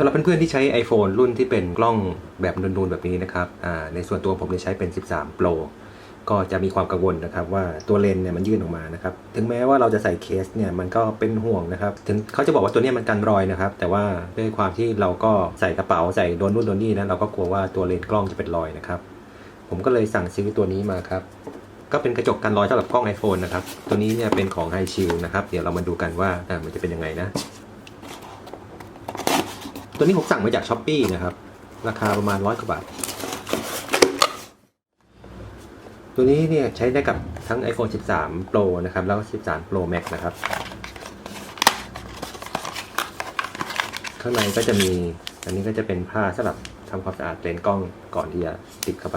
สำหรับเพื่อนๆที่ใช้ iPhone รุ่นที่เป็นกล้องแบบนูนๆแบบนี้นะครับในส่วนตัวผมเนี่ยใช้เป็น 13 Pro ก็จะมีความกังวลนะครับว่าตัวเลนส์เนี่ยมันยื่นออกมานะครับถึงแม้ว่าเราจะใส่เคสเนี่ยมันก็เป็นห่วงนะครับถึงเขาจะบอกว่าตัวนี้มันกันรอยนะครับแต่ว่าด้วยความที่เราก็ใส่กระเป๋าใส่โดนนู่นโดนนี่นะเราก็กลัวว่าตัวเลนส์กล้องจะเป็นรอยนะครับผมก็เลยสั่งซื้อตัวนี้มาครับก็เป็นกระจกกันรอยสำหรับกล้อง iPhone นะครับตัวนี้เนี่ยเป็นของ High Shield นะครับเดี๋ยวเรามาดูกันว่าอ่ามันจะเป็นยังไงนะ ตัวนี้ผมสั่งมาจาก s h อ p e e นะครับ ราคาประมาณร้อยกว่าบาท ตัวนี้เนี่ยใช้ได้กับทั้ง iPhone 13 Pro นะครับ แล้วก็ 13 Pro Max นะครับ ข้างในก็จะมี อันนี้ก็จะเป็นผ้าสำหรับทำความสะอาดเลนส์กล้องก่อนที่จะติดเข้าไป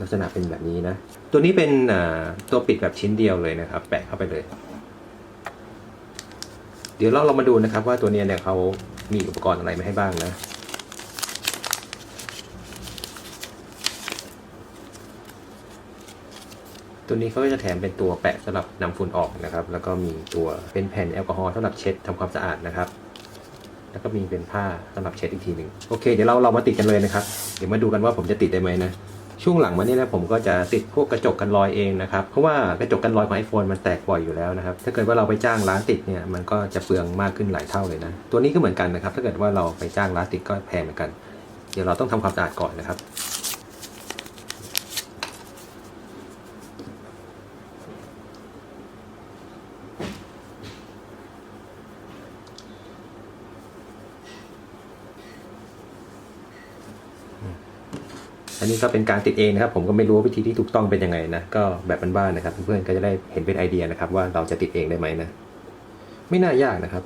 ลักษณะเป็นแบบนี้นะ ตัวนี้เป็นตัวปิดแบบชิ้นเดียวเลยนะครับ แปะเข้าไปเลย เดี๋ยวเราเรามาดูนะครับว่าตัวนี้เนี่ยเขามีอุปกรณ์อะไรมาให้บ้างนะ ตัวนี้เขาก็จะแถมเป็นตัวแปะสำหรับนำฝุ่นออกนะครับ แล้วก็มีตัวเป็นแผ่นแอลกอฮอล์สำหรับเช็ดทำความสะอาดนะครับแล้วก็มีเป็นผ้าสำหรับเช็ดอีกทีหนึ่งโอเคเดี๋ยวเราเรามาติดกันเลยนะครับ เดี๋ยวมาดูกันว่าผมจะติดได้ไหมนะ ช่วงหลังมาเนี่ยนะผมก็จะติดพวกกระจกกันรอยเองนะครับ เพราะว่ากระจกกันรอยของ iPhone มันแตกบ่อยอยู่แล้วนะครับ ถ้าเกิดว่าเราไปจ้างร้านติดเนี่ยมันก็จะเปลืองมากขึ้นหลายเท่าเลยนะ ตัวนี้ก็เหมือนกันนะครับ ถ้าเกิดว่าเราไปจ้างร้านติดก็แพงเหมือนกัน เดี๋ยวเราต้องทำความสะอาดก่อนนะครับ อันนี้ก็เป็นการติดเองนะครับ ผมก็ไม่รู้วิธีที่ถูกต้องเป็นยังไงนะ ก็แบบบ้านๆนะครับ เพื่อนๆก็จะได้เห็นเป็นไอเดียนะครับ ว่าเราจะติดเองได้ไหมนะ ไม่น่ายากนะครับ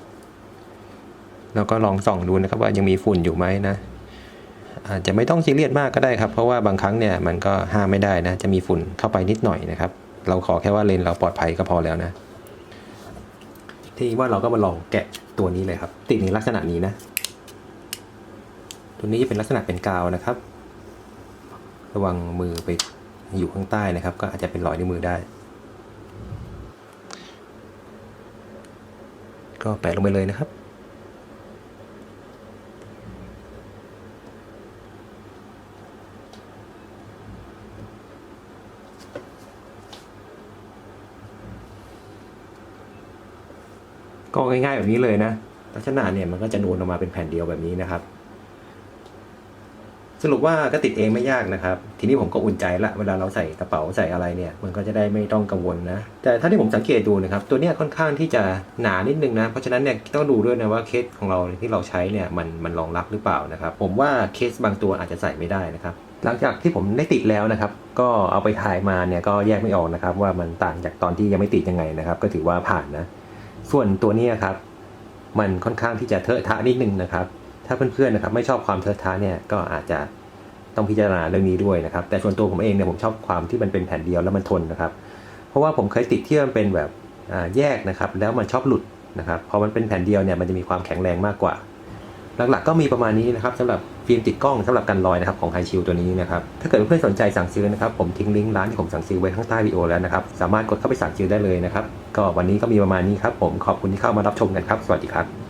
เราก็ลองส่องดูนะครับ ว่ายังมีฝุ่นอยู่ไหมนะ อาจจะไม่ต้องซีเรียสมากก็ได้ครับ เพราะว่าบางครั้งเนี่ยมันก็ห้ามไม่ได้นะ จะมีฝุ่นเข้าไปนิดหน่อยนะครับ เราขอแค่ว่าเลนเราปลอดภัยก็พอแล้วนะ ที่ว่าเราก็มาลองแกะตัวนี้เลยครับ ติดในลักษณะนี้นะ ตัวนี้จะเป็นลักษณะเป็นกาวนะครับ ระวังมือไปอยู่ข้างใต้นะครับ ก็อาจจะเป็นรอยนิ้วมือได้ ก็แปะลงไปเลยนะครับก็ง่ายๆแบบนี้เลยนะลักษณะเนี่ยมันก็จะนูนออกมาเป็นแผ่นเดียวแบบนี้นะครับ สรุปว่าก็ติดเองไม่ยากนะครับ ทีนี้ผมก็อุ่นใจละเวลาเราใส่กระเป๋าใส่อะไรเนี่ย มันก็จะได้ไม่ต้องกังวลนะ แต่ถ้าที่ผมสังเกตดูนะครับ ตัวเนี้ยค่อนข้างที่จะหนานิดนึงนะ เพราะฉะนั้นเนี่ยต้องดูด้วยนะว่าเคสของเราที่เราใช้เนี่ยมันมันรองรับหรือเปล่านะครับ ผมว่าเคสบางตัวอาจจะใส่ไม่ได้นะครับ หลังจากที่ผมได้ติดแล้วนะครับ ก็เอาไปถ่ายมาเนี่ยก็แยกไม่ออกนะครับ ว่ามันต่างจากตอนที่ยังไม่ติดยังไงนะครับ ก็ถือว่าผ่านนะ ส่วนตัวนี้ครับ มันค่อนข้างที่จะเทอะทะนิดนึงนะครับ ถ้าเพื่อนๆนะครับไม่ชอบความเทอะทะเนี่ยก็อาจจะต้องพิจารณาเรื่องนี้ด้วยนะครับ แต่ส่วนตัวผมเองเนี่ยผมชอบความที่มันเป็นแผ่นเดียวแล้วมันทนนะครับ เพราะว่าผมเคยติดที่มันเป็นแบบแยกนะครับ แล้วมันชอบหลุดนะครับพอมันเป็นแผ่นเดียวเนี่ยมันจะมีความแข็งแรงมากกว่า หลักๆก็มีประมาณนี้นะครับสำหรับฟิล์มติดกล้องสำหรับกันรอยนะครับของไฮชิลตัวนี้นะครับถ้าเกิดเพื่อนๆสนใจสั่งซื้อนะครับผมทิ้งลิงก์ร้านที่ผมสั่งซื้อไว้ข้างใต้วิดีโอแล้วนะครับสามารถกดเข้าไปสั่งซื้อได้เลยนะครับก็วันนี้ก็มีประมาณนี้ครับผมขอบคุณที่เข้ามารับชมกันครับ สวัสดีครับ